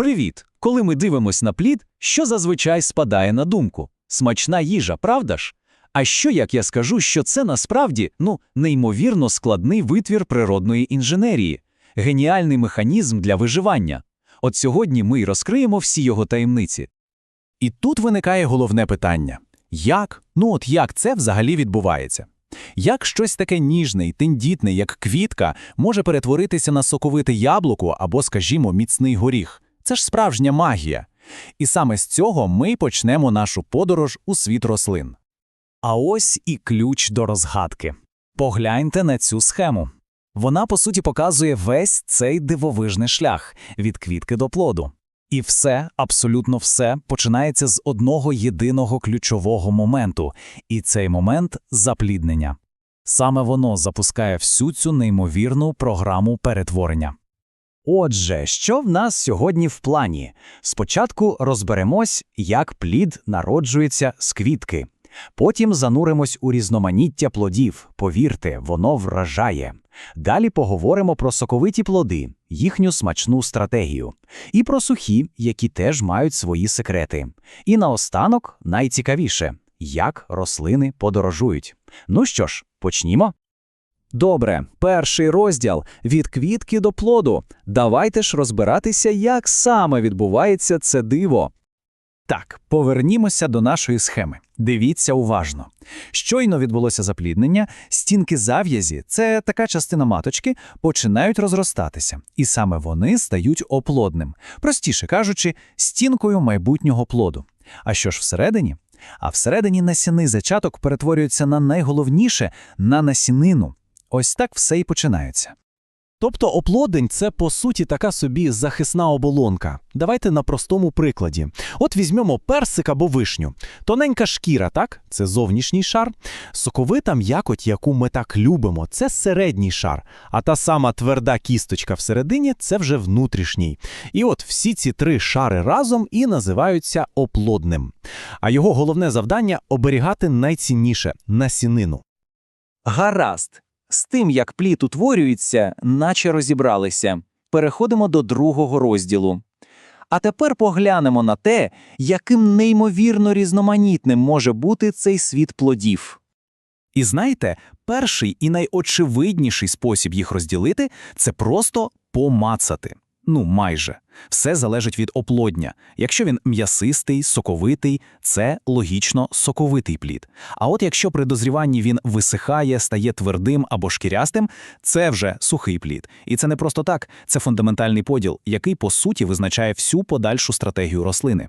Привіт! Коли ми дивимось на плід, що зазвичай спадає на думку? Смачна їжа, правда ж? А що як я скажу, що це насправді ну неймовірно складний витвір природної інженерії, геніальний механізм для виживання? От сьогодні ми й розкриємо всі його таємниці. І тут виникає головне питання: як? Ну от як це взагалі відбувається? Як щось таке ніжне й тендітне, як квітка, може перетворитися на соковите яблуко або, скажімо, міцний горіх? Це ж справжня магія. І саме з цього ми почнемо нашу подорож у світ рослин. А ось і ключ до розгадки. Погляньте на цю схему. Вона, по суті, показує весь цей дивовижний шлях від квітки до плоду. І все, абсолютно все, починається з одного єдиного ключового моменту, і цей момент запліднення. Саме воно запускає всю цю неймовірну програму перетворення. Отже, що в нас сьогодні в плані? Спочатку розберемось, як плід народжується з квітки. Потім зануримось у різноманіття плодів. Повірте, воно вражає. Далі поговоримо про соковиті плоди, їхню смачну стратегію, і про сухі, які теж мають свої секрети. І наостанок найцікавіше як рослини подорожують. Ну що ж, почнімо. Добре, перший розділ від квітки до плоду. Давайте ж розбиратися, як саме відбувається це диво. Так, повернімося до нашої схеми. Дивіться уважно. Щойно відбулося запліднення, стінки зав'язі це така частина маточки, починають розростатися, і саме вони стають оплодним, простіше кажучи, стінкою майбутнього плоду. А що ж всередині? А всередині насіний зачаток перетворюється на найголовніше на насінину. Ось так все і починається. Тобто оплодень це по суті така собі захисна оболонка. Давайте на простому прикладі. От візьмемо персик або вишню. Тоненька шкіра, так? Це зовнішній шар. Соковита м'якоть, яку ми так любимо, це середній шар. А та сама тверда кісточка всередині це вже внутрішній. І от всі ці три шари разом і називаються оплодним. А його головне завдання оберігати найцінніше насінину. Гаразд. З тим, як плід утворюється, наче розібралися. Переходимо до другого розділу. А тепер поглянемо на те, яким неймовірно різноманітним може бути цей світ плодів. І знаєте, перший і найочевидніший спосіб їх розділити це просто помацати. Ну, майже. Все залежить від оплодня. Якщо він м'ясистий, соковитий, це логічно соковитий плід. А от якщо при дозріванні він висихає, стає твердим або шкірястим, це вже сухий плід. І це не просто так, це фундаментальний поділ, який по суті визначає всю подальшу стратегію рослини.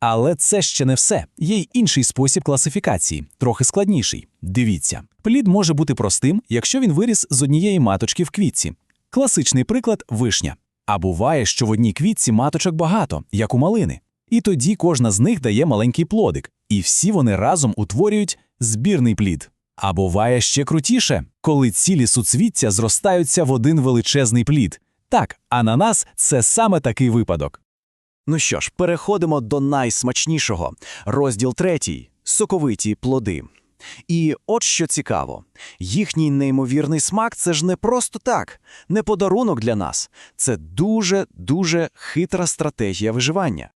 Але це ще не все. Є й інший спосіб класифікації, трохи складніший. Дивіться, плід може бути простим, якщо він виріс з однієї маточки в квітці. Класичний приклад вишня. А буває, що в одній квітці маточок багато, як у малини. І тоді кожна з них дає маленький плодик, і всі вони разом утворюють збірний плід. А буває ще крутіше, коли цілі суцвіття зростаються в один величезний плід. Так, ананас – це саме такий випадок. Ну що ж, переходимо до найсмачнішого. Розділ третій – соковиті плоди. І от що цікаво, їхній неймовірний смак це ж не просто так, не подарунок для нас, це дуже-дуже хитра стратегія виживання.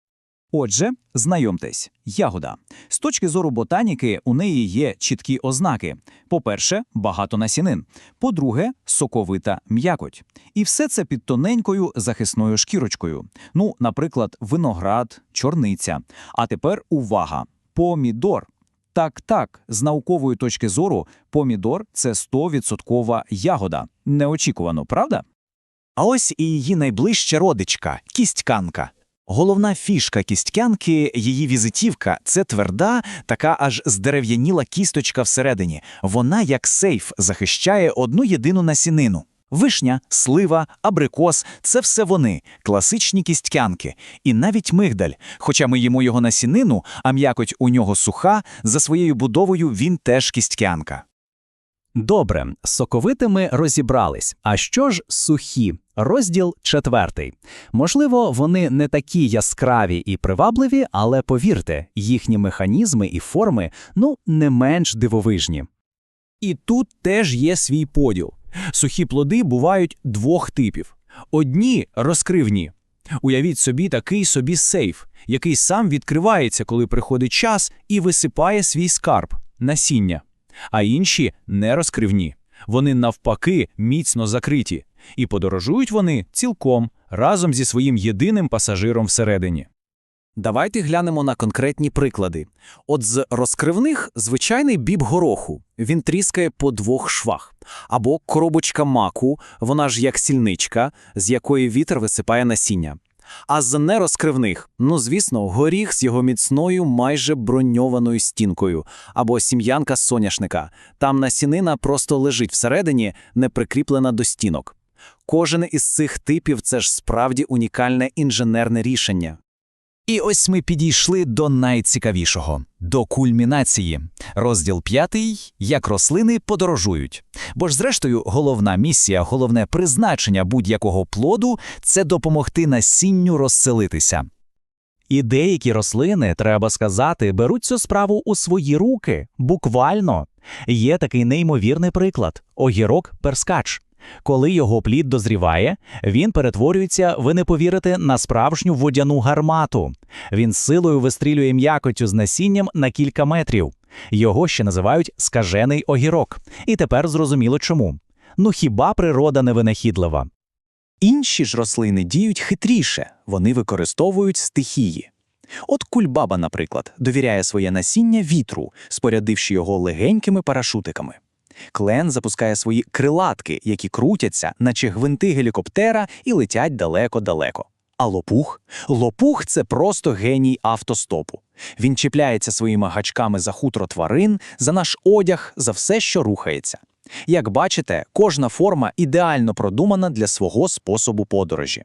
Отже, знайомтесь, ягода. З точки зору ботаніки, у неї є чіткі ознаки. По-перше, багато насінин. По-друге, соковита м'якоть. І все це під тоненькою захисною шкірочкою. Ну, наприклад, виноград, чорниця. А тепер увага! Помідор. Так, так, з наукової точки зору, помідор це 100% ягода. Неочікувано, правда? А ось і її найближча родичка кістьканка. Головна фішка кістькянки, її візитівка це тверда, така аж здерев'яніла кісточка всередині. Вона, як сейф, захищає одну єдину насінину. Вишня, слива, абрикос це все вони, класичні кістькянки. І навіть мигдаль. Хоча ми їмо його насінину, а м'якоть у нього суха, за своєю будовою він теж кістькянка. Добре, з соковитими розібрались. А що ж сухі? Розділ четвертий. Можливо, вони не такі яскраві і привабливі, але повірте, їхні механізми і форми ну не менш дивовижні. І тут теж є свій поділ. Сухі плоди бувають двох типів: одні розкривні. Уявіть собі такий собі сейф, який сам відкривається, коли приходить час, і висипає свій скарб насіння. А інші не розкривні. Вони навпаки міцно закриті, і подорожують вони цілком разом зі своїм єдиним пасажиром всередині. Давайте глянемо на конкретні приклади. От з розкривних звичайний біб гороху. Він тріскає по двох швах. Або коробочка маку, вона ж як сільничка, з якої вітер висипає насіння. А з нерозкривних, ну звісно, горіх з його міцною майже броньованою стінкою, або сім'янка соняшника. Там насінина просто лежить всередині, не прикріплена до стінок. Кожен із цих типів це ж справді унікальне інженерне рішення. І ось ми підійшли до найцікавішого до кульмінації. Розділ п'ятий як рослини подорожують. Бо ж, зрештою, головна місія, головне призначення будь-якого плоду це допомогти насінню розселитися. І деякі рослини, треба сказати, беруть цю справу у свої руки, буквально. Є такий неймовірний приклад огірок перскач. Коли його плід дозріває, він перетворюється, ви не повірите, на справжню водяну гармату. Він силою вистрілює м'якотю з насінням на кілька метрів. Його ще називають скажений огірок. І тепер зрозуміло чому. Ну хіба природа не винахідлива? Інші ж рослини діють хитріше, вони використовують стихії. От кульбаба, наприклад, довіряє своє насіння вітру, спорядивши його легенькими парашутиками. Клен запускає свої крилатки, які крутяться, наче гвинти гелікоптера, і летять далеко-далеко. А лопух? Лопух це просто геній автостопу. Він чіпляється своїми гачками за хутро тварин, за наш одяг, за все, що рухається. Як бачите, кожна форма ідеально продумана для свого способу подорожі.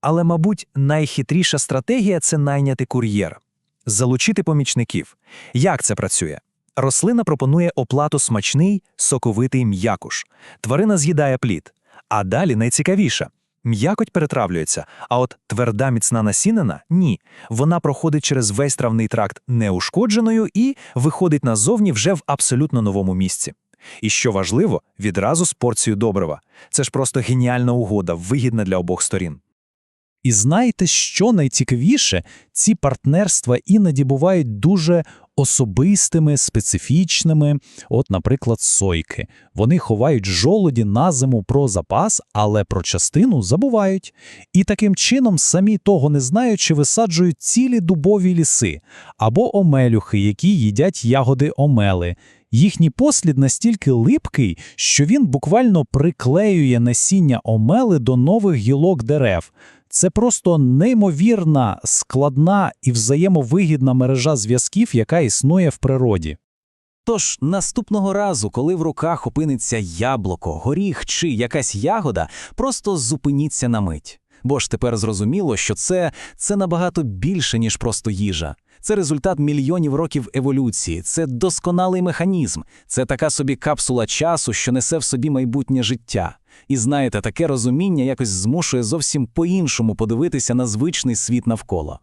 Але, мабуть, найхитріша стратегія це найняти кур'єр, залучити помічників. Як це працює? Рослина пропонує оплату смачний, соковитий м'якуш. Тварина з'їдає плід. А далі найцікавіше. М'якоть перетравлюється, а от тверда міцна насінина – ні. Вона проходить через весь травний тракт неушкодженою і виходить назовні вже в абсолютно новому місці. І що важливо, відразу з порцією добрива. Це ж просто геніальна угода, вигідна для обох сторін. І знаєте, що найцікавіше? Ці партнерства іноді бувають дуже особистими, специфічними. От, наприклад, сойки. Вони ховають жолоді на зиму про запас, але про частину забувають. І таким чином, самі того не знаючи, висаджують цілі дубові ліси або омелюхи, які їдять ягоди омели. Їхній послід настільки липкий, що він буквально приклеює насіння омели до нових гілок дерев. Це просто неймовірна, складна і взаємовигідна мережа зв'язків, яка існує в природі. Тож наступного разу, коли в руках опиниться яблуко, горіх чи якась ягода, просто зупиніться на мить. Бо ж тепер зрозуміло, що це, це набагато більше, ніж просто їжа. Це результат мільйонів років еволюції, це досконалий механізм, це така собі капсула часу, що несе в собі майбутнє життя. І знаєте, таке розуміння якось змушує зовсім по-іншому подивитися на звичний світ навколо.